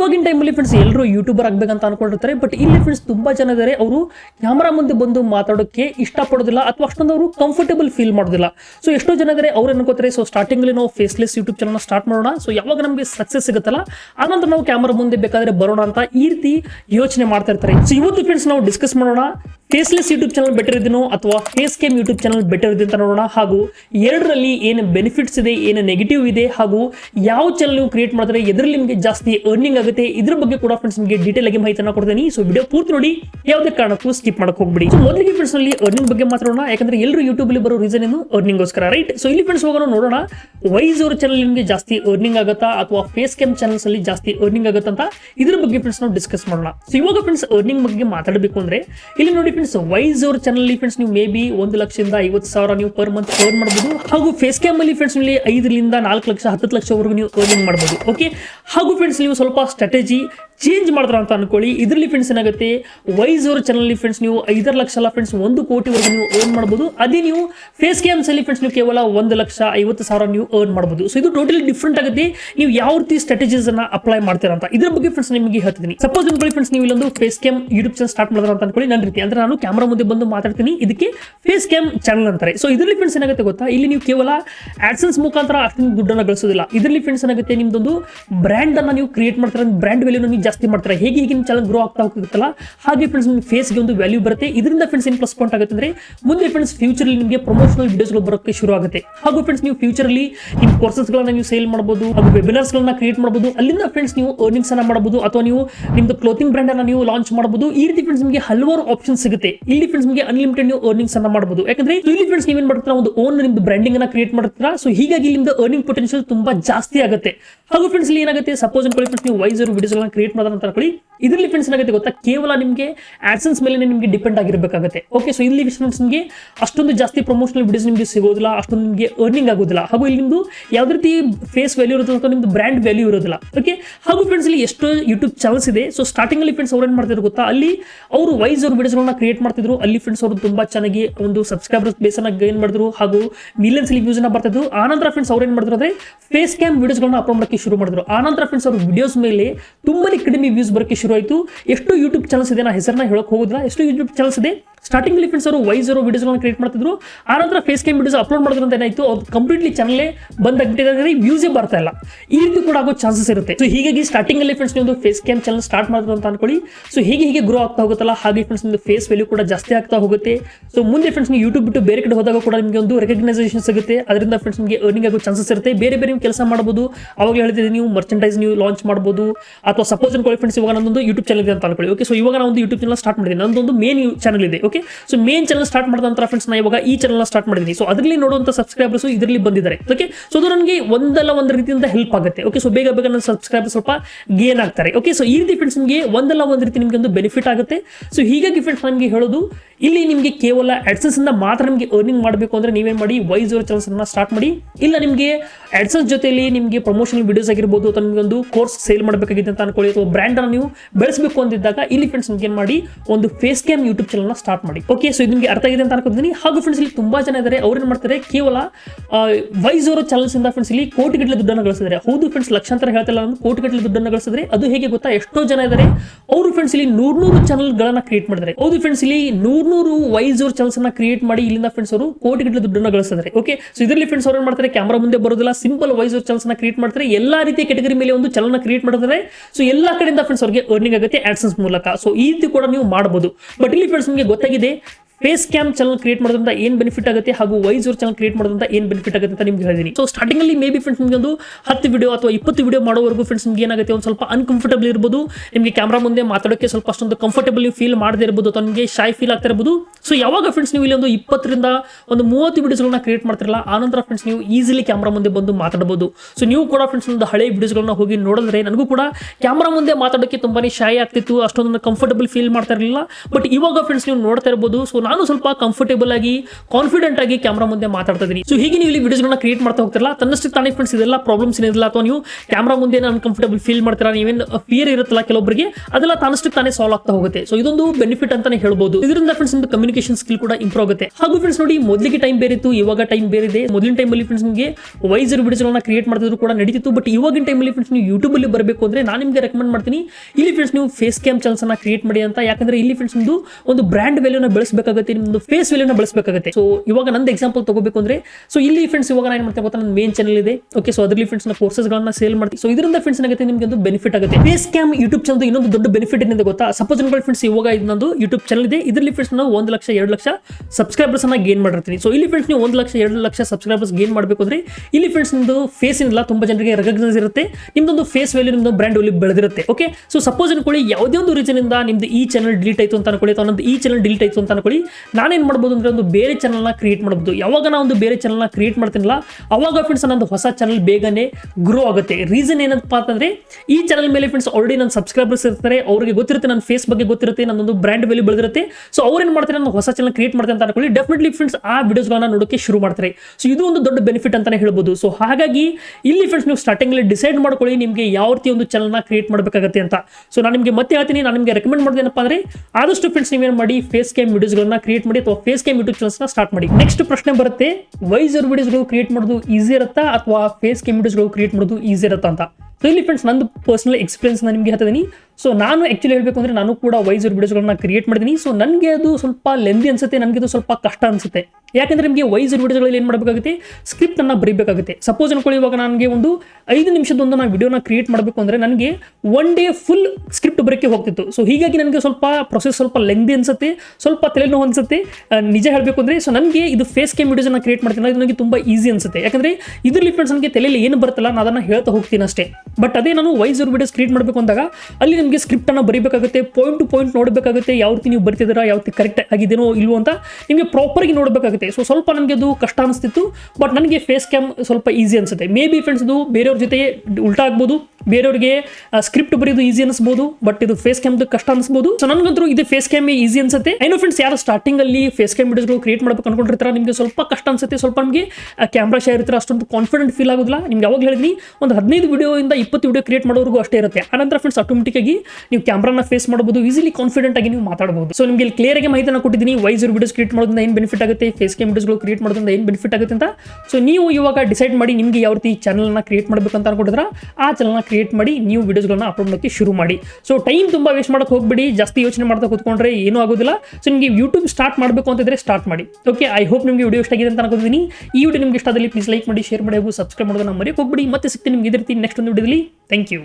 ಇವಾಗಿನ ಟೈಮಲ್ಲಿ ಫ್ರೆಂಡ್ಸ್ ಎಲ್ಲರೂ ಯೂಟ್ಯೂಬರ್ ಆಗಬೇಕಂತ ಅನ್ಕೊಂಡಿರ್ತಾರೆ ಬಟ್ ಇಲ್ಲಿ ಫ್ರೆಂಡ್ಸ್ ತುಂಬ ಜನ ಇದ್ದಾರೆ ಅವರು ಕ್ಯಾಮರಾ ಮುಂದೆ ಬಂದು ಮಾತಾಡೋಕ್ಕೆ ಇಷ್ಟಪಡೋದಿಲ್ಲ ಅಥವಾ ಅಷ್ಟೊಂದು ಅವರು ಕಂಫರ್ಟೇಬಲ್ ಫೀಲ್ ಮಾಡೋದಿಲ್ಲ. ಸೊ ಎಷ್ಟೋ ಜನ ಇದ್ದಾರೆ ಅವ್ರು ಅನ್ಕೋತಾರೆ ಸೊ ಸ್ಟಾರ್ಟಿಂಗಲ್ಲಿ ನಾವು ಫೇಸ್ಲೆಸ್ ಯೂಟ್ಯೂಬ್ ಚಾನಲ್ ಸ್ಟಾರ್ಟ್ ಮಾಡೋಣ. ಸೊ ಯಾವಾಗ ನಮಗೆ ಸಕ್ಸಸ್ ಸಿಗುತ್ತಲ್ಲ, ಆನಂತರ ನಾವು ಕ್ಯಾಮರಾ ಮುಂದೆ ಬೇಕಾದರೆ ಬರೋಣ ಅಂತ ಈ ರೀತಿ ಯೋಚನೆ ಮಾಡ್ತಾ ಇರ್ತಾರೆ. ಸೊ ಇವತ್ತು ಫ್ರೆಂಡ್ಸ್ ನಾವು ಡಿಸ್ಕಸ್ ಮಾಡೋಣ. ಫೇಸ್ಲೆಸ್ ಯೂಟ್ಯೂಬ್ ಚಾನಲ್ ಬೆಟರ್ ಇದೇನೋ ಅಥವಾ face cam YouTube channel better ಇದೆ ಅಂತ ನೋಡೋಣ. ಹಾಗೂ ಎರಡರಲ್ಲಿ ಏನು ಬೆನಿಫಿಟ್ಸ್ ಇದೆ, ಏನು ನೆಗೆಟಿವ್ ಇದೆ, ಹಾಗೂ ಯಾವ ಚಾನಲ್ ನೀವು ಕ್ರಿಯೇಟ್ ಮಾಡಿದ್ರೆ ಎದರಲ್ಲಿ ನಿಮಗೆ ಜಾಸ್ತಿ ಅರ್ನಿಂಗ್ ಆಗುತ್ತೆ, ಇದ್ರ ಬಗ್ಗೆ ಕೂಡ ಫ್ರೆಂಡ್ಸ್ ನಿಮಗೆ ಡೀಟೇಲ್ ಆಗಿ ಮಾಹಿತಿಯನ್ನು ಕೊಡ್ತೀನಿ. ಸೊ ವಿಡಿಯೋ ಪೂರ್ತಿ ನೋಡಿ, ಯಾವುದೇ ಕಾರಣಕ್ಕೂ ಸ್ಕಿಪ್ ಮಾಡಕ್ಕೆ ಹೋಗ್ಬಿಡಿ. ಸೊ ಮೊದಲಿಗೆ ಫ್ರೆಂಡ್ಸ್ ಅಲ್ಲಿ ಅರ್ನಿಂಗ್ ಬಗ್ಗೆ ಮಾತಾಡೋಣ. ಯಾಕಂದ್ರೆ ಎಲ್ಲರೂ ಯೂಟ್ಯೂಬ್ ಅಲ್ಲಿ ಬರೋ ರೀಸನ್ ಏನು? ಅರ್ನಿಂಗ್ಗೋಸ್ಕರ ರೈಟ್ ಸೊ ಇಲ್ಲಿ ಫ್ರೆಂಡ್ಸ್ ಹೋಗೋಣ, ನೋಡೋಣ. ವೈಸ್ ಅವರ ಚಾನಲ್ ನಿಮಗೆ ಜಾಸ್ತಿ ಅರ್ನಿಂಗ್ ಆಗುತ್ತಾ, ಅಥವಾ ಫೇಸ್ ಕ್ಯಾಮ್ ಚಾನಲ್ಸ್ ಅಲ್ಲಿ ಜಾಸ್ತಿ ಅರ್ನಿಂಗ್ ಆಗುತ್ತಾ ಅಂತ ಇದ್ರ ಬಗ್ಗೆ ಫ್ರೆಂಡ್ಸ್ ನಾವು ಡಿಸ್ಕಸ್ ಮಾಡೋಣ. ಸೊ ಇವಾಗ ಫ್ರೆಂಡ್ಸ್ ಅರ್ನಿಂಗ್ ಬಗ್ಗೆ ಮಾತಾಡಬೇಕು ಅಂದ್ರೆ, ಇಲ್ಲಿ ನೋಡಿ friends voice over channel friends ನೀವು ಮೇ ಬಿ ಒಂದು ಲಕ್ಷದಿಂದ ಐವತ್ತು ಸಾವಿರ ನೀವು ಪರ್ ಮಂತ್ ಅರ್ನ್ ಮಾಡಬಹುದು ಹಾಗೂ ಫೇಸ್ ಕ್ಯಾಮ್ ಅಲ್ಲಿ ಫ್ರೆಂಡ್ಸ್ನಲ್ಲಿ ಐದರಿಂದ ನಾಲ್ಕು ಲಕ್ಷ ಹತ್ತು ಲಕ್ಷವರೆಗೂ ನೀವು ಅರ್ನಿಂಗ್ ಮಾಡಬಹುದು ಓಕೆ ಹಾಗೂ ಫ್ರೆಂಡ್ಸ್ ನೀವು ಸ್ವಲ್ಪ ಸ್ಟ್ರಾಟಜಿ ಚೇಂಜ್ ಮಾಡಿದ್ರ ಅಂತ ಅನ್ಕೊಳ್ಳಿ. ಇದರಲ್ಲಿ ಫ್ರೆಂಡ್ಸ್ ಏನಾಗುತ್ತೆ? ವೈಸ್ ಅವ್ರ ಚಾನಲ್ ಫ್ರೆಂಡ್ಸ್ ನೀವು ಐದರ ಲಕ್ಷ ಅಲ್ಲ ಫ್ರೆಂಡ್ಸ್ ಒಂದು ಕೋಟಿವರೆಗೂ ನೀವು ಅರ್ನ್ ಮಾಡಬಹುದು ಅದೇ ನೀವು ಫೇಸ್ ಕ್ಯಾಮ್ಸ್ ಅಲ್ಲಿ ಫ್ರೆಂಡ್ಸ್ ನೀವು ಕೇವಲ ಒಂದು ಲಕ್ಷ, ಐವತ್ತು ಸಾವಿರ ನೀವು ಅರ್ನ್ ಮಾಡಬಹುದು ಸೊ ಇದು ಟೋಟಲಿ ಡಿಫ್ರೆಂಟ್ ಆಗುತ್ತೆ. ನೀವು ಯಾವ ರೀತಿ ಸ್ಟ್ರಾಟಜೀಸ್ ಅನ್ನ ಅಪ್ಲೈ ಮಾಡ್ತೀರಾ ಅಂತ. ಇದ್ರ ಬಗ್ಗೆ ಫ್ರೆಂಡ್ಸ್ ನಿಮಗೆ ಹೇಳ್ತೀನಿ ಸಪೋಸ್ ಅನ್ಕೊಳ್ಳಿ ಫ್ರೆಂಡ್ಸ್ ನೀವು ಇಲ್ಲೊಂದು face cam YouTube channel start ಮಾಡಿದ್ರ ಅಂತ ಅನ್ಕೊಳ್ಳಿ. ನನ್ನ ರೀತಿ. ಅಂದ್ರೆ ಕ್ಯಾಮ್ರಾ ಮುಂದೆ ಬಂದು ಮಾತಾಡ್ತೀನಿ. ಇದಕ್ಕೆ ಫೇಸ್ ಕ್ಯಾಮ್ ಚಾನಲ್ ಅಂತಾರೆ. ಸೊ ಇದರಲ್ಲಿ ಫ್ರೆಂಡ್ಸ್ ಏನಾಗುತ್ತೆ ಗೊತ್ತಾ? ಇಲ್ಲಿ ನೀವು ಕೇವಲ ಆಡ್ಸನ್ಸ್ ಮುಖಾಂತರ ಅಷ್ಟೊಂದು ದುಡ್ಡನ್ನು ಗಳಿಸೋದಿಲ್ಲ. ಇದರಲ್ಲಿ ಫ್ರೆಂಡ್ಸ್ ಏನಾಗುತ್ತೆ? ನಿಮ್ದೊಂದು ಬ್ರ್ಯಾಂಡ್ ಅನ್ನ ನೀವು ಕ್ರಿಯೇಟ್ ಮಾಡ್ತಾರೆ. ಬ್ರ್ಯಾಂಡ್ ವ್ಯಾಲ್ಯೂ ನೀವು ಜಾಸ್ತಿ ಮಾಡ್ತಾರೆ. ಹೇಗೆ ಈಗಿನ ಚಾನಲ್ ಗ್ರೋ ಆಗ್ತಾ ಹೋಗುತ್ತಲ್ಲ? ಹಾಗೆ ಫ್ರೆಂಡ್ಸ್ ನಿಮ್ಮ ಫೇಸ್ಗೆ ಒಂದು ವ್ಯಾಲ್ಯೂ ಬರುತ್ತೆ. ಇದರಿಂದ ಫ್ರೆಂಡ್ಸ್ ಏನು ಪ್ಲಸ್ ಪಾಯಿಂಟ್ ಆಗುತ್ತೆ ಅಂದ್ರೆ, ಮುಂದೆ ಫ್ರೆಂಡ್ಸ್ ಫ್ಯೂಚರಲ್ಲಿ ನಿಮಗೆ ಪ್ರಮೋಷನಲ್ ವಿಡಿಯೋಸ್ಗಳು ಬರೋಕ್ಕೆ ಶುರು ಆಗುತ್ತೆ. ಹಾಗೂ ಫ್ರೆಂಡ್ಸ್ ನೀವು ಫ್ಯೂಚರಲ್ಲಿ ನಿಮ್ಮ ಕೋರ್ಸಸ್ಗಳನ್ನ ನೀವು ಸೇಲ್ ಮಾಡಬಹುದು ಹಾಗೂ ವೆಬಿನಾರ್ಸ್ಗಳನ್ನ ಕ್ರಿಯೇಟ್ ಮಾಡಬಹುದು ಅಲ್ಲಿಂದ ಫ್ರೆಂಡ್ಸ್ ನೀವು ಅರ್ನಿಂಗ್ಸ್ ಅನ್ನ ಮಾಡಬಹುದು, ಅಥವಾ ನೀವು ನಿಮ್ದು ಕ್ಲೋತಿಂಗ್ ಬ್ರ್ಯಾಂಡ್ ಅನ್ನ ನೀವು ಲಾಂಚ್ ಮಾಡಬಹುದು. ಈ ರೀತಿ ಫ್ರೆಂಡ್ಸ್ ನಿಮಗೆ ಹಲವಾರು ಆಪ್ಷನ್ಸ್ ಸಿಗುತ್ತೆ. ಇಲ್ಲಿ ಫ್ರೆಂಡ್ಸ್ ನಿಮಗೆ ಅನ್ಲಿಮಿಟೆಡ್ ನೀವು ಅರ್ನಿಂಗ್ಸ್ ಅನ್ನ ಮಾಡಬಹುದು ಯಾಕಂದ್ರೆ ಇಲ್ಲಿ ಫ್ರೆಂಡ್ಸ್ ನೀವೇನ್ ಮಾಡ್ತೀರಾ? ಒಂದು ಓನ್ ನಿಮ್ದು ಬ್ರ್ಯಾಂಡಿಂಗ್ ಅನ್ನ ಕ್ರಿಯೇಟ್ ಮಾಡ್ತೀರಾ? ಸೊ ಹೀಗಾಗಿ ನಿಮ್ದು ಅರ್ನಿಂಗ್ ಪೊಟೆನ್ಶಿಯಲ್ ತುಂಬಾ ಜಾಸ್ತಿ ಆಗುತ್ತೆ. ಹಾಗೂ ಫ್ರೆಂಡ್ಸ್ ಇಲ್ಲಿ ಏನಾಗುತ್ತೆ? ಸಪೋಸ್ ಅನ್ಕೊಳ್ಳಿ ಫ್ರೆಂಡ್ಸ್ ನೀವು ವೈಸ್ ವಿಡಿಯೋಸ್ಗಳನ್ನ ಕ್ರಿಯೇಟ್ ಮಾಡೋಣ ಅಂತ ಅನ್ಕೊಳ್ಳಿ ಇದರಲ್ಲಿ ಫ್ರೆಂಡ್ಸ್ ಏನಾಗುತ್ತೆ ಗೊತ್ತಾ? ಕೇವಲ ನಿಮಗೆ ಆಡ್ಸನ್ಸ್ ಮೇಲೆ ನಿಮಗೆ ಡಿಪೆಂಡ್ ಆಗಿರಬೇಕಾಗುತ್ತೆ. ಓಕೆ ಸೊ ಇಲ್ಲಿ ಫ್ರೆಂಡ್ಸ್ ನಿಮಗೆ ಅಷ್ಟೊಂದು ಜಾಸ್ತಿ ಪ್ರಮೋಷನಲ್ ವಿಡಿಯೋಸ್ ನಿಮಗೆ ಸಿಗೋದಿಲ್ಲ, ಅಷ್ಟೊಂದು ನಿಮಗೆ ಅರ್ನಿಂಗ್ ಆಗೋದಿಲ್ಲ. ಹಾಗೂ ಇಲ್ಲಿ ನಿಮ್ದು ಯಾವುದೇ ರೀತಿ ಫೇಸ್ ವ್ಯಾಲ್ಯೂ ಅಥವಾ ನಿಮ್ದು ಬ್ರ್ಯಾಂಡ್ ವ್ಯಾಲ್ಯೂ ಇರೋದಿಲ್ಲ. ಓಕೆ ಹಾಗೂ ಫ್ರೆಂಡ್ಸ್ ಇಲ್ಲಿ ಎಷ್ಟು ಯೂಟ್ಯೂಬ್ ಚಾನಲ್ಸ್ ಇದೆ. ಸೊ ಸ್ಟಾರ್ಟಿಂಗ್ ಅಲ್ಲಿ ಫ್ರೆಂಡ್ಸ್ ಅವ್ರು ಏನು ಮಾಡ್ತಾರೆ ಗೊತ್ತಾ? ಅಲ್ಲಿ ಅವರು ವೈಸ್ ಅವ್ರ ವಿಡಿಯೋಸ್ಗಳನ್ನ ಕ್ರಿಯೇಟ್ ಮಾಡ್ತಿದ್ರು, ಅಲ್ಲಿ ಫ್ರೆಂಡ್ಸ್ ಅವರು ತುಂಬಾ ಚೆನ್ನಾಗಿ ಒಂದು ಸಬ್ಸ್ಕ್ರೈಬರ್ಸ್ ಅನ್ನ ಗೈನ್ ಮಾಡಿದ್ರು ಹಾಗೂ ಮಿಲಿಯನ್ಸ್ ಅಲ್ಲಿ ವ್ಯೂಸ್ ಬರ್ತಿದ್ರು. ಆನಂತರ ಫ್ರೆಂಡ್ಸ್ ಅವ್ರು ಏನು ಮಾಡಿದ್ರು ಅಂದ್ರೆ ಫೇಸ್ ಕ್ಯಾಮ್ ವಿಡಿಯೋಸ್ಗಳನ್ನ ಅಪ್ಲೋಡ್ ಮಾಡಕ್ಕೆ ಶುರು ಮಾಡಿದ್ರು. ಆನಂತರ ಫ್ರೆಂಡ್ಸ್ ಅವ್ರ ವಿಡಿಯೋಸ್ ಮೇಲೆ ತುಂಬಾನೇ ಕಡಿಮೆ ವ್ಯೂಸ್ ಬರೋಕ್ಕೆ ಶುರು ಆಯಿತು. ಎಷ್ಟು ಯೂಟ್ಯೂಬ್ ಚಾನಲ್ಸ್ ಇದೆ ನಾ ಹೆಸರನ್ನ ಹೇಳಕ್ ಹೋಗೋದಿಲ್ಲ. ಎಷ್ಟು ಯೂಟ್ಯೂಬ್ ಚಾನಲ್ಸ್ ಇದೆ ಸ್ಟಾರ್ಟಿಂಗ್ ಅಲ್ಲಿ ಫ್ರೆಂಡ್ಸ್ ಅವರು ವೈಸ್ ಅವರು ವಿಡಿಯೋಸ್ಗಳನ್ನ ಕ್ರಿಯೇಟ್ ಮಾಡ್ತಿದ್ರು. ಆನಂತರ ಫೇಸ್ ಕ್ಯಾಮ್ ವೀಡಿಯೋಸ್ ಅಪ್ಲೋಡ್ ಮಾಡಿದ್ರು ಅಂತ ಏನಾಯ್ತು? ಅವ್ರು ಕಂಪ್ಲೀಟ್ಲಿ ಚಾನಲ್ ಬಂದಾಗ್ಬಿಟ್ಟಿದ್ರೆ ವ್ಯೂಸೇ ಬರ್ತಾ ಇಲ್ಲ. ಈ ರೀತಿ ಕೂಡ ಆಗೋ ಚಾನ್ಸಸ್ ಇರುತ್ತೆ. ಸೊ ಹೀಗಾಗಿ ಸ್ಟಾರ್ಟಿಂಗ್ ಅಲ್ಲಿ ಫ್ರೆಂಡ್ಸ್ ನೀವು ಫೇಸ್ ಕ್ಯಾಮ್ ಚಾನಲ್ ಸ್ಟಾರ್ಟ್ ಮಾಡಿದ್ರು ಅಂತ ಅನ್ಕೊಳ್ಳಿ. ಸೊ ಹೀಗೆ ಹೀಗೆ ಗ್ರೋ ಆಗ್ತಾ ಹೋಗುತ್ತಲ್ಲ, ಹಾಗೆ ಫ್ರೆಂಡ್ಸ್ ನಿಮ್ದು ಫೇಸ್ ವ್ಯಾಲ್ಯೂ ಕೂಡ ಜಾಸ್ತಿ ಆಗ್ತಾ ಹೋಗುತ್ತೆ. ಸೊ ಮುಂದೆ ಫ್ರೆಂಡ್ಸ್ ನೀವು ಯೂಟ್ಯೂಬ್ ಬಿಟ್ಟು ಬೇರೆ ಕಡೆ ಹೋದಾಗ ಕೂಡ ನಿಮಗೆ ಒಂದು ರೆಕಗ್ನೈಸೇಷನ್ ಸಿಗುತ್ತೆ. ಅದರಿಂದ ಫ್ರೆಂಡ್ಸ್ ನಿಮಗೆ ಅರ್ನಿಂಗ್ ಆಗೋ ಚಾನ್ಸಸ್ ಇರುತ್ತೆ. ಬೇರೆ ಬೇರೆ ನೀವು ಕೆಲಸ ಮಾಡಬಹುದು ಅವಾಗ ಹೇಳ್ತಿದ್ದೀನಿ ನೀವು ಮರ್ಚೆಂಟೈಸ್ ನೀವು ಲಾಂಚ್ ಮಾಡಬಹುದು ಅಥವಾ ಸಪೋಸ್ ಅನ್ಕೊಳ್ಳಿ ಫ್ರೆಂಡ್ಸ್ ಇವಾಗ ನನ್ನೊಂದು ಯೂಟ್ಯೂಬ್ ಚಾನಲ್ ಇದೆ ಅಂತ ಅನ್ಕೊಳ್ಳಿ. ಓಕೆ ಸೊ ಇವಾಗ ನಾನು ಒಂದು ಯೂಟ್ಯೂಬ್ ಚಾನಲ್ ಸ್ಟಾರ್ಟ್ ಮಾಡಿದ್ದೀನಿ. ನಂದೊಂದು ಮೇನ್ ಚಾನಲ್ ಇದೆ. Okay so main channel start ಮಾಡಿದ ನಂತರ ಫ್ರೆಂಡ್ಸ್ ನಾನು ಇವಾಗ ಈ ಚಾನಲ್ ಸ್ಟಾರ್ಟ್ ಮಾಡಿದ್ದೀನಿ ಸೊ ಅದರಲ್ಲಿ ನೋಡುವಂತ ಸಬ್ಸ್ಕ್ರೈಬರ್ಸ್ ಇದರಲ್ಲಿ ಬಂದಿದ್ದಾರೆ. ಓಕೆ ಸೊ ಅದು ನನಗೆ ಒಂದಲ್ಲ ಒಂದು ರೀತಿಯಿಂದ ಹೆಲ್ಪ್ ಆಗುತ್ತೆ. ಓಕೆ ಸೊ ಬೇಗ ಬೇಗ ನನ್ನ ಸಬ್ಸ್ಕ್ರೈಬರ್ ಸ್ವಲ್ಪ ಗೇನ್ ಆಗ್ತಾರೆ. ಓಕೆ ಸೊ ಈ ರೀತಿ ಫ್ರೆಂಡ್ಸ್ ನಿಮಗೆ ಒಂದಲ್ಲ ಒಂದು ರೀತಿ ನಿಮಗೆ ಒಂದು ಬೆನಿಫಿಟ್ ಆಗುತ್ತೆ. ಸೊ ಹೀಗಾಗಿ ಫ್ರೆಂಡ್ಸ್ ನನಗೆ ಹೇಳೋದು, ಇಲ್ಲಿ ನಿಮಗೆ ಕೇವಲ ಅಡ್ಸನ್ಸ್ ಇಂದ ಮಾತ್ರ ನಿಮಗೆ ಅರ್ನಿಂಗ್ ಮಾಡಬೇಕು ಅಂದ್ರೆ ನೀವೇನ್ ಮಾಡಿ ವೈಸ್ ಚಾನಲ್ಸ್ ಅನ್ನ ಸ್ಟಾರ್ಟ್ ಮಾಡಿ, ಇಲ್ಲ ನಿಮಗೆ ಅಡ್ಸನ್ಸ್ ಜೊತೆಲಿ ನಿಮಗೆ ಪ್ರಮೋಷನಲ್ ವಿಡಿಯೋಸ್ ಆಗಿರ್ಬೋದು, ಅಥವಾ ನಿಮಗೆ ಒಂದು ಕೋರ್ಸ್ ಸೇಲ್ ಮಾಡಬೇಕಾಗಿದೆ ಅಂತ ಅನ್ಕೊಳ್ಳಿ, ಅಥವಾ ಬ್ರ್ಯಾಂಡ್ ನೀವು ಬೆಳೆಸಬೇಕು ಅಂತಿದ್ದಾಗ ಇಲ್ಲಿ ಫ್ರೆಂಡ್ಸ್ ನಿಮ್ಗೆ ಏನ್ ಮಾಡಿ, ಒಂದು face cam YouTube channel start ಮಾಡಿ. ಓಕೆ ಸೊ ಇದು ನಿಮಗೆ ಅರ್ಥ ಆಗಿದೆ ಅಂತ ಅನ್ಕೊಂಡಿದ್ದೀನಿ ಹಾಗೂ ಫ್ರೆಂಡ್ಸ್ ಇಲ್ಲಿ ತುಂಬಾ ಜನ ಇದ್ದಾರೆ ಅವ್ರು ಏನ್ ಮಾಡ್ತಾರೆ ಕೇವಲ ವೈಸ್ ಅವರ ಚಾನಲ್ಸ್ ಇಂದ ಫ್ರೆಂಡ್ಸ್ ಇಲ್ಲಿ ಕೋಟಿಗಟ್ಟಲೆ ದುಡ್ಡನ್ನು ಗಳಿಸಿದ್ರೆ ಹೌದು ಫ್ರೆಂಡ್ಸ್ ಲಕ್ಷಾಂತರ ಹೇಳ್ತಿಲ್ಲ ನಾನು. ಕೋಟಿಗಟ್ಟಲೆ ದುಡ್ಡನ್ನು ಗಳಿಸಿದ್ರೆ ಅದು ಹೇಗೆ ಗೊತ್ತಾ? ಎಷ್ಟೋ ಜನ ಇದ್ದಾರೆ ಅವರು ಫ್ರೆಂಡ್ಸ್ ಇಲ್ಲಿ ನೂರ್ನೂರು ಚಾನಲ್ ಗಳನ್ನ ಕ್ರಿಯೇಟ್ ಮಾಡಿದ್ದಾರೆ. ಹೌದು ಫ್ರೆಂಡ್ಸ್ ಇಲ್ಲಿ ನೂರ್ನೂರು ವೈಸ್ ಅವ್ರ ಚಾನಲ್ಸ್ ಅನ್ನ ಕ್ರಿಯೇಟ್ ಮಾಡಿ ಇಲ್ಲಿಂದ ಫ್ರೆಂಡ್ಸ್ ಅವರು ಕೋಟಿಗಟ್ಟಲೆ ದುಡ್ಡನ್ನು ಗಳಿಸಿದ್ದಾರೆ. ಓಕೆ ಸೊ ಇದರಲ್ಲಿ ಫ್ರೆಂಡ್ಸ್ ಅವ್ರು ಏನ್ ಮಾಡ್ತಾರೆ? ಕ್ಯಾಮರಾ ಮುಂದೆ ಬರೋದಿಲ್ಲ. Simple voice over channels create ಮಾಡ್ತಾರೆ. ಎಲ್ಲಾ ರೀತಿಯ ಕೆಟಗರಿ ಮೇಲೆ ಒಂದು ಚಾನಲ್ ಕ್ರಿಯೇಟ್ ಮಾಡ್ತಾರೆ. ಸೊ ಎಲ್ಲಾ ಕಡೆಯಿಂದ ಫ್ರೆಂಡ್ಸ್ ಅವ್ರಿಗೆ ಅರ್ನಿಂಗ್ ಆಗುತ್ತೆ ಆಡ್ಸನ್ಸ್ ಮೂಲಕ. ಸೊ ಈ ರೀತಿ ಕೂಡ ನೀವು ಮಾಡಬಹುದು. ಬಟ್ ಇಲ್ಲಿ ಫ್ರೆಂಡ್ಸ್ ನಿಮಗೆ ಗೊತ್ತಾಗಿದೆ face cam channel create ಮಾಡೋದ್ರಿಂದ ಏನ್ ಬೆನಿಫಿಟ್ ಆಗುತ್ತೆ ಹಾಗೂ ವೈಸ್ ಅವ್ರ ಚಾನಲ್ ಕ್ರಿಯೇಟ್ ಮಾಡೋದ್ರಿಂದ ಏನ್ ಬೆನಿಫಿಟ್ ಆಗುತ್ತೆ ಅಂತ ನಿಮ್ಗೆ ಹೇಳಿದೀನಿ. ಸೊ ಸ್ಟಾರ್ಟಿಂಗ್ ಅಲ್ಲಿ ಮೇ ಬಿ ಫ್ರೆಂಡ್ಸ್ ನಿಮಗೆ ಒಂದು ಹತ್ತು ವಿಡಿಯೋ ಅಥವಾ ಇಪ್ಪತ್ತು ವಿಡಿಯೋ ಮಾಡೋವರೆಗೂ ಫ್ರೆಂಡ್ಸ್ ನಿಮ್ಗೆ ಏನಾಗುತ್ತೆ ಒಂದು ಸ್ವಲ್ಪ ಅನ್ಕಂಫರ್ಟಬಲ್ ಇರ್ಬೋದು, ನಿಮಗೆ ಕ್ಯಾಮ್ರಾ ಮುಂದೆ ಮಾತಾಡೋಕೆ ಸ್ವಲ್ಪ ಅಷ್ಟೊಂದು ಕಂಫರ್ಟಬಲ್ ಫೀಲ್ ಮಾಡದೇ ಇರ್ಬೋದು ಅಥವಾ ನಿಮಗೆ ಶೈ ಫೀಲ್ ಆಗ್ತಾ ಇರ್ಬೋದು. ಸೊ ಯಾವಾಗ ಫ್ರೆಂಡ್ಸ್ ನೀವು ಇಲ್ಲಿ ಒಂದು ಇಪ್ಪತ್ತರಿಂದ ಒಂದು ಮೂವತ್ತು ವಿಡಿಯೋಸ್ಗಳನ್ನ ಕ್ರಿಯೇಟ್ ಮಾಡ್ತಿರಲ್ಲ ಆನಂತರ ಫ್ರೆಂಡ್ಸ್ ನೀವು ಈಸಿಲಿ ಕ್ಯಾಮ್ರಾ ಮುಂದೆ ಬಂದು ಮಾತಾಡಬಹುದು ಸೊ ನೀವು ಕೂಡ ಫ್ರೆಂಡ್ಸ್ ಒಂದು ಹಳೆ ವಿಡಿಯೋಸ್ಗಳನ್ನ ಹೋಗಿ ನೋಡಿದ್ರೆ ನನಗೂ ಕೂಡ ಕ್ಯಾಮ್ರಾ ಮುಂದೆ ಮಾತಾಡೋಕೆ ತುಂಬಾನೇ ಶೈ ಆಗ್ತಿತ್ತು ಅಷ್ಟೊಂದು ಕಂಫರ್ಟಬಲ್ ಫೀಲ್ ಮಾಡ್ತಾ ಇರಲಿಲ್ಲ. ಬಟ್ ಇವಾಗ ಫ್ರೆಂಡ್ಸ್ ನೀವು ನೋಡ್ತಾ ಇರ್ಬೋದು ಸೊ ನಾನು ಸ್ವಲ್ಪ ಕಂಫರ್ಟೇಬಲ್ ಆಗಿ ಕಾನ್ಫಿಡೆಂಟ್ ಆಗಿ ಕ್ಯಾಮ್ರಾ ಮುಂದೆ ಮಾತಾಡ್ತಾ ಇದ್ದೀನಿ ಸೊ ಹೀಗೆ ನೀವು ಇಲ್ಲಿ ವಿಡಿಯೋಸ್ಗಳನ್ನ ಕ್ರಿಯೇಟ್ ಮಾಡ್ತಾ ಹೋಗ್ತಿರಲ್ಲ ತನ್ನಷ್ಟು ತಾನೇ ಫ್ರೆಂಡ್ಸ್ ಇದೆಲ್ಲ ಪ್ರಾಬ್ಲಮ್ಸ್ ಏನಿಲ್ಲ ಅಥವಾ ನೀವು ಕ್ಯಾಮ್ರಾ ಮುಂದೆ ಅನ್ಕಂಫರ್ಟಬಲ್ ಫೀಲ್ ಮಾಡ್ತೀರಾ ನೀವೇನು ಫಿಯರ್ ಇರುತ್ತಲ್ಲ ಕೆಲವೊಬ್ಬರಿಗೆ ಅದೆಲ್ಲ ತಾನಷ್ಟು ತಾನೇ ಸಾಲ್ವ್ ಆಗ್ತಾ ಹೋಗುತ್ತೆ. ಸೊ ಇದೊಂದು ಬೆನಿಫಿಟ್ ಅಂತಾನೆ ಹೇಳ್ಬೋದು. ಇದರಿಂದ ಫ್ರೆಂಡ್ಸ್ ನಿಮ್ದು ಕಮ್ಯುನಿಕೇಶನ್ ಸ್ಕಿಲ್ ಕೂಡ ಇಂಪ್ರೂವ್ ಆಗುತ್ತೆ. ಹಾಗೂ ಫ್ರೆಂಡ್ಸ್ ನೋಡಿ, ಮೊದಲಿಗೆ ಟೈಮ್ ಬೇರೆ ಇತ್ತು ಇವಾಗ ಟೈಮ್ ಬೇರೆ ಇದೆ ಮೊದಲಿನ ಟೈಮಲ್ಲಿ ಫ್ರೆಂಡ್ಸ್ ನಿಮಗೆ ವೈಸರ್ ವಿಡಿಯೋಸ್ಗಳನ್ನ ಕ್ರಿಯೇಟ್ ಮಾಡ್ತಿದ್ರು ಕೂಡ ನಡೀತಿತ್ತು. ಬಟ್ ಇವಾಗಿನ ಟೈಮಲ್ಲಿ ಫ್ರೆಂಡ್ಸ್ ನೀವು ಯೂಟ್ಯೂಬಲ್ಲಿ ಬರಬೇಕು ಅಂದ್ರೆ, ನಾನು ನಿಮಗೆ ರೆಕಮೆಂಡ್ ಮಾಡ್ತೀನಿ, ಇಲ್ಲಿ ಫ್ರೆಂಡ್ಸ್ ನೀವು ಫೇಸ್ ಕ್ಯಾಮ್ ಚಾನಲ್ಸ್ ಅನ್ನ ಕ್ರಿಯೇಟ್ ಮಾಡಿ ಅಂತ. ಯಾಕಂದ್ರೆ ಇಲ್ಲಿ ಫ್ರೆಂಡ್ಸ್ ನಿಮ್ದು ಒಂದು ಬ್ರ್ಯಾಂಡ್ ವ್ಯಾಲ್ಯೂನ ಬೆಳೆಸಬೇಕಾಗುತ್ತೆ. ನಿಮ್ದು ಫೇಸ್ ವ್ಯಾಲ್ಯೂನ ಬಳಸಬೇಕಾಗುತ್ತೆ. ಸೊ ಇವಾಗ ನಂದು ಎಕ್ಸಾಂಪಲ್ ತಗೋಬೇಕು ಅಂದ್ರೆ ಸೊ ಇಲ್ಲಿ ಫ್ರೆಂಡ್ಸ್ ಇವಾಗ ನಾನು ಏನು ಮಾಡ್ತೀನಿ ಗೊತ್ತಾ? ನನ್ನ ಮೇನ್ ಚಾನಲ್ ಇದೆ. ಓಕೆ ಸೊ ಅದರಲ್ಲಿ ಫ್ರೆಂಡ್ಸ್ನ ಕೋರ್ಸಸ್ಗಳನ್ನ ಸೇಲ್ ಮಾಡ್ತೀನಿ. ಸೊ ಇದರಿಂದ ಫ್ರೆಂಡ್ಸ್ ಏನಾಗುತ್ತೆ? ನಿಮಗೆ ಒಂದು ಬೆನಿಫಿಟ್ ಆಗುತ್ತೆ. ಫೇಸ್ ಕ್ಯಾಮ್ ಯೂಟ್ಯೂಬ್ ಚಾನಲ್ ಇನ್ನೊಂದು ದೊಡ್ಡ ಬೆನಿಫಿಟ್ ಏನಿದೆ ಗೊತ್ತಾ? ಸಪೋಸ್ ಅನ್ಕೊಳ್ಳಿ ಫ್ರೆಂಡ್ಸ್ ಇವಾಗ ಇದೊಂದು ನಂದು ಯೂಟ್ಯೂಬ್ ಚಾನಲ್ ಇದೆ. ಇದರಲ್ಲಿ ಫ್ರೆಂಡ್ಸ್ ನಾವು ಒಂದು ಲಕ್ಷ, ಎರಡು ಲಕ್ಷ ಸಬ್ಸ್ಕ್ರೈಬರ್ಸ್ ಅನ್ನ ಗೇನ್ ಮಾಡಿರ್ತೀನಿ. ಸೊ ಇಲ್ಲಿ ಫ್ರೆಂಡ್ಸ್ ನೀವು ಒಂದು ಲಕ್ಷ, ಎರಡು ಲಕ್ಷ ಸಬ್ಸ್ಕ್ರೈಬರ್ಸ್ ಗೇನ್ ಮಾಡಬೇಕು ಅಂದ್ರೆ, ಇಲ್ಲಿ ಫ್ರೆಂಡ್ಸ್ ನಿಮ್ದು ಫೇಸ್ ಏನಿಲ್ಲ, ತುಂಬಾ ಜನರಿಗೆ ರೆಕಗ್ನೈಸ್ ಇರುತ್ತೆ. ನಿಮ್ದೊಂದು ಫೇಸ್ ವ್ಯಾಲ್ಯೂ ನಿಮ್ದು ಬ್ರ್ಯಾಂಡ್ ವ್ಯಾಲ್ಯೂ ಬೆಳೆದಿರುತ್ತೆ. ಓಕೆ ಸೊ ಸಪೋಸ್ ಅನ್ಕೊಳ್ಳಿ, ಯಾವುದೇ ಒಂದು ರೀಸನ್ ಇಂದ ನಿಮ್ದು ಈ ಚಾನಲ್ ಡಿಲೀಟ್ ಆಯ್ತು ಅಂತ ಅನ್ಕೊಳ್ಳಿ, ಅಥವಾ ನಮ್ದು ಈ ಚಾನಲ್ ಡಿಲೀಟ್ ಆಯ್ತು ಅಂತ ಅನ್ಕೊಳ್ಳಿ ನಾನೇನು ಮಾಡ್ಬೋದು ಅಂದ್ರೆ ಒಂದು ಬೇರೆ ಚಾನಲ್ನ ಕ್ರಿಯೇಟ್ ಮಾಡ್ಬೋದು. ಯಾವಾಗ ನಾನು ಒಂದು ಬೇರೆ ಚಾನಲ್ನ ಕ್ರಿಯೇಟ್ ಮಾಡ್ತೀನಲ್ಲ, ಅವಾಗ ಫ್ರೆಂಡ್ಸ್ ನನ್ನೊಂದು ಹೊಸ ಚಾನಲ್ ಬೇಗನೆ ಗ್ರೋ ಆಗುತ್ತೆ. ರೀಸನ್ ಏನಪ್ಪ ಅಂತಂದರೆ, ಈ ಚಾನಲ್ ಮೇಲೆ ಫ್ರೆಂಡ್ಸ್ ಆಲ್ರೆಡಿ ನನ್ನ ಸಬ್ಸ್ಕ್ರೈಬರ್ಸ್ ಇರ್ತಾರೆ, ಅವರಿಗೆ ಗೊತ್ತಿರುತ್ತೆ ನನ್ನ ಫೇಸ್ ಬಗ್ಗೆ ಗೊತ್ತಿರುತ್ತೆ ನನ್ನೊಂದು ಬ್ರ್ಯಾಂಡ್ ವ್ಯಾಲ್ಯೂ ಬೆಳೆದಿರುತ್ತೆ. ಸೊ ಅವ್ರು ಏನು ಮಾಡ್ತಾರೆ, ನಾನು ಹೊಸ ಚಾನಲ್ ಕ್ರಿಯೇಟ್ ಮಾಡ್ತಾರೆ ಅಂತ ಅನ್ಕೊಳ್ಳಿ. ಡೆಫಿನೆಟ್ಲಿ ಫ್ರೆಂಡ್ಸ್ ಆ ವಿಡಿಯೋಸ್ಗಳನ್ನ ನೋಡೋಕೆ ಶುರು ಮಾಡ್ತಾರೆ. ಸೊ ಇದು ಒಂದು ದೊಡ್ಡ ಬೆನಿಫಿಟ್ ಅಂತಾನೆ ಹೇಳ್ಬೋದು. ಸೊ ಹಾಗಾಗಿ ಇಲ್ಲಿ ಫ್ರೆಂಡ್ಸ್ ನೀವು ಸ್ಟಾರ್ಟಿಂಗ್ ಅಲ್ಲಿ ಡಿಸೈಡ್ ಮಾಡ್ಕೊಳ್ಳಿ ನಿಮಗೆ ಯಾವ ರೀತಿ ಒಂದು ಚಾನಲ್ನ ಕ್ರಿಯೇಟ್ ಮಾಡಬೇಕಾಗುತ್ತೆ ಅಂತ. ಸೊ ನಾನು ನಿಮಗೆ ಮತ್ತೆ ಹೇಳ್ತೀನಿ ನಾನು ನಿಮಗೆ ರೆಕಮೆಂಡ್ ಮಾಡೋದೇನಪ್ಪ ಅಂದ್ರೆ, ಆದಷ್ಟು ಫ್ರೆಂಡ್ಸ್ ನೀವೇನು ಮಾಡಿ ಫೇಸ್ ಕ್ಯಾಮ್ ವಿಡಿಯೋಸ್ಗಳನ್ನ ಕ್ರಿಯೇಟ್ ಮಾಡಿ ಅಥವಾ ಫೇಸ್ ಕ್ಯಾಮ್ ಯೂಟ್ಯೂಬ್ ಚಾನಲ್ಸ್ನ ಸ್ಟಾರ್ಟ್ ಮಾಡಿ. ನೆಕ್ಸ್ಟ್ ಪ್ರಶ್ನೆ ಬರುತ್ತೆ ವೈಸರ್ ವಿಡಿಯೋಸ್ಗಳು ಕ್ರಿಯೇಟ್ ಮಾಡೋದು ಈಸಿ ಇರುತ್ತಾ ಅಥವಾ ಫೇಸ್ ಕ್ಯಾಮ್ ವಿಡಿಯೋಸ್ಗಳು ಕ್ರಿಯೇಟ್ ಮಾಡೋದು ಈಸಿ ಇರುತ್ತಾ ಅಂತ. ಸೊ ಇಲ್ಲಿ ಫ್ರೆಂಡ್ಸ್ ನಂದು ಪರ್ಸನಲ್ ಎಕ್ಸ್ಪೀರಿಯನ್ಸ್ ನಾನು ನಿಮಗೆ ಹೇಳ್ತಿದ್ದೀನಿ ಸೊ ನಾನು ಆ್ಯಕ್ಚುಲಿ ಹೇಳಬೇಕು ಅಂದರೆ ನಾನು ಕೂಡ ವೈಸ್ ವಿಡಿಯೋಸ್ಗಳನ್ನ ಕ್ರಿಯೇಟ್ ಮಾಡಿದ್ದೀನಿ ಸೊ ನನಗೆ ಅದು ಸ್ವಲ್ಪ ಲೆಂದಿ ಅನ್ಸುತ್ತೆ, ನನಗೆ ಅದು ಸ್ವಲ್ಪ ಕಷ್ಟ ಅನಿಸುತ್ತೆ. ಯಾಕಂದರೆ ನಿಮಗೆ ವೈಸ್ ವಿಡಿಯೋಗಳಲ್ಲಿ ಏನು ಮಾಡಬೇಕಾಗುತ್ತೆ? ಸ್ಕ್ರಿಪ್ಟನ್ನು ಬರೀಬೇಕಾಗುತ್ತೆ. ಸಪೋಸ್ ಅನ್ಕೊಳ್ಳಿ, ಇವಾಗ ನನಗೆ ಒಂದು ಐದು ನಿಮಿಷದೊಂದು ನಾನು ವಿಡಿಯೋನ ಕ್ರಿಯೇಟ್ ಮಾಡಬೇಕು ಅಂದರೆ ನನಗೆ ಒನ್ ಡೇ ಫುಲ್ ಸ್ಕ್ರಿಪ್ಟ್ ಬರೋಕ್ಕೆ ಹೋಗ್ತಿತ್ತು. ಸೊ ಹೀಗಾಗಿ ನನಗೆ ಸ್ವಲ್ಪ ಪ್ರೊಸೆಸ್ ಸ್ವಲ್ಪ ಲೆಂದಿ ಅನ್ಸುತ್ತೆ, ಸ್ವಲ್ಪ ತಲೆನೋವು ಅನ್ಸುತ್ತೆ. ನಿಜ ಹೇಳಬೇಕು ಅಂದರೆ ಸೊ ನನಗೆ ಇದು ಫೇಸ್ ಕ್ಯಾಮ್ ವಿಡಿಯೋಸನ್ನು ಕ್ರಿಯೇಟ್ ಮಾಡ್ತೀನಿ ಇದು ನನಗೆ ತುಂಬ ಈಸಿ ಅನ್ಸುತ್ತೆ. ಯಾಕಂದರೆ ಇದರಲ್ಲಿ ಫ್ರೆಂಡ್ಸ್ ನನಗೆ ತಲೆಯಲ್ಲಿ ಏನು ಬರುತ್ತಲ್ಲ, ನಾನು ಅದನ್ನು ಹೇಳ್ತಾ ಹೋಗ್ತೀನಿ ಅಷ್ಟೇ. ಬಟ್ ಅದೇ ನಾನು ವೈಸ್ ವಿಡಿಯೋಸ್ ಕ್ರಿಯೇಟ್ ಮಾಡಬೇಕು ಅಂದಾಗ, ಅಲ್ಲಿ ನಿಮಗೆ ಸ್ಕ್ರಿಪ್ಟನ್ನು ಬರೀಬೇಕಾಗುತ್ತೆ ಪಾಯಿಂಟ್ ಟು ಪಾಯಿಂಟ್ ನೋಡಬೇಕಾಗುತ್ತೆ, ಯಾವ ರೀತಿ ನೀವು ಬರ್ತಿದ್ದೀರಾ, ಯಾವ ರೀತಿ ಕರೆಕ್ಟ್ ಆಗಿದೆಯೋ ಇಲ್ವೋ ಅಂತ ನಿಮಗೆ ಪ್ರಾಪರ್ಗೆ ನೋಡಬೇಕಾಗುತ್ತೆ. ಸೊ ಸ್ವಲ್ಪ ನನಗೆ ಅದು ಕಷ್ಟ ಅನಿಸ್ತಿತ್ತು ಬಟ್ ನನಗೆ ಫೇಸ್ ಕ್ಯಾಮ್ ಸ್ವಲ್ಪ ಈಸಿ ಅನಿಸುತ್ತೆ. ಮೇ ಬಿ ಫ್ರೆಂಡ್ಸ್ ಇದು ಬೇರೆಯವ್ರ ಜೊತೆ ಉಲ್ಟಾ ಆಗ್ಬೋದು, ಬೇರೆಯವರಿಗೆ ಸ್ಕ್ರಿಪ್ಟ್ ಬರೆಯೋದು ಈಸಿ ಅನಿಸ್ಬೋದು ಬಟ್ ಇದು ಫೇಸ್ ಕ್ಯಾಮ್ದು ಕಷ್ಟ ಅನಿಸ್ಬೋದು. ಸೊ ನನಗಂತೂ ಇದು ಫೇಸ್ ಕ್ಯಾಮ್ ಈಸಿ ಅನ್ಸುತ್ತೆ. ಐನೋ ಫ್ರೆಂಡ್ಸ್ ಯಾರು ಸ್ಟಾರ್ಟಿಂಗ್ ಅಲ್ಲಿ ಫೇಸ್ ಕ್ಯಾಮ್ ವಿಡಿಯೋಸ್ಗಳು ಕ್ರಿಯೇಟ್ ಮಾಡ್ಬೇಕು ಅನ್ಕೊಂಡಿರ್ತಾರೆ, ನಿಮಗೆ ಸ್ವಲ್ಪ ಕಷ್ಟ ಅನ್ಸುತ್ತೆ. ಸ್ವಲ್ಪ ನಿಮಗೆ ಕ್ಯಾಮ್ರಾ ಶೇರ್ ಇರ್ತಾರೆ, ಅಷ್ಟೊಂದು ಕಾನ್ಫಿಡೆಂಟ್ ಫೀಲ್ ಆಗೋದಿಲ್ಲ. ನಿಮ್ಗೆ ಯಾವಾಗ ಹೇಳಿದ್ನಿ, ಒಂದು ಹದಿನೈದು ವಿಡಿಯೋ ಇಂದ ಇಪ್ಪತ್ತು ವಿಡಿಯೋ ಕ್ರಿಯೇಟ್ ಮಾಡೋರಿಗೂ ಅಷ್ಟೇ ಇರುತ್ತೆ. ಆನಂತರ ಫ್ರೆಂಡ್ಸ್ ಆಟೋಮೆಟಿಕ್ ಆಗಿ ನೀವು ಕ್ಯಾಮ್ರಾನ ಫೇಸ್ ಮಾಡಬಹುದು ಈಸಿಲಿ ಕಾನ್ಫಿಡೆಂಟ್ ಆಗಿ ನೀವು ಮಾತಾಡಬಹುದು ಸೊ ನಿಮಗೆ ಕ್ಲಿಯರ್ ಆಗಿ ಮಾಹಿತಿನ ಕೊಟ್ಟಿದ್ದೀನಿ. ವೈಸ್ ವಿಡಿಯೋಸ್ ಕ್ರಿಯೇಟ್ ಮಾಡೋದ್ರಿಂದ ಏನು ಬೆನಿಫಿಟ್ ಆಗುತ್ತೆ ಫೇಸ್ ಕ್ಯಾಮ್ ವಿಡಿಯೋಸ್ಗಳು ಕ್ರಿಯೇಟ್ ಮಾಡೋದ್ರಿಂದ ಏನು ಬೆನಿಫಿಟ್ ಆಗುತ್ತೆ ಅಂತ. ಸೊ ನೀವು ಇವಾಗ ಡಿಸೈಡ್ ಮಾಡಿ ನಿಮಗೆ ಯಾವ ರೀತಿ ಚಾನಲ್ನ ಕ್ರಿಯೇಟ್ ಮಾಡಬೇಕು ಅಂತ ಅನ್ಕೊಂಡಿದ್ರೆ ಆ ಚಾನಲ್ನ ಕ್ರಿಯೇಟ್ ಮಾಡಿ ನೀವು ವಿಡಿಯೋಸ್ಗಳನ್ನ ಅಪ್ಲೋಡ್ ಮಾಡೋಕ್ಕೆ ಶುರು ಮಾಡಿ. ಸೊ ಟೈಮ್ ತುಂಬ ವೇಸ್ಟ್ ಮಾಡೋಕೆ ಹೋಗ್ಬೇಡಿ. ಜಾಸ್ತಿ ಯೋಚನೆ ಮಾಡ್ತಾ ಕೂತ್ಕೊಂಡ್ರೆ ಏನೂ ಆಗೋದಿಲ್ಲ. ಸೊ ನಿಮಗೆ ಯೂಟ್ಯೂಬ್ ಸ್ಟಾರ್ಟ್ ಮಾಡಬೇಕು ಅಂತಿದ್ರೆ ಸ್ಟಾರ್ಟ್ ಮಾಡಿ. ಓಕೆ ಐ ಹೋಪ್ ನಿಮಗೆ ವಿಡಿಯೋ ಇಷ್ಟ ಆಗಿದೆ ಅಂತ ಅನ್ಕೊಂಡಿದ್ದೀನಿ. ಈ ವಿಡಿಯೋ ನಿಮಗೆ ಇಷ್ಟ ಆದಲ್ಲಿ ಪ್ಲೀಸ್ ಲೈಕ್ ಮಾಡಿ ಶೇರ್ ಮಾಡಿ ಸಬ್ಸ್ಕ್ರೈಬ್ ಮಾಡೋದನ್ನ ಮರೆಯೋಕೆ ಹೋಗ್ಬಿಡಿ. ಮತ್ತೆ ಸಿಗ್ತೀನಿ ನಿಮ್ಗೆ ಇದೇ ರೀತಿ ನೆಕ್ಸ್ಟ್ ಒಂದು ವಿಡಿಯೋದಲ್ಲಿ ಥ್ಯಾಂಕ್ ಯು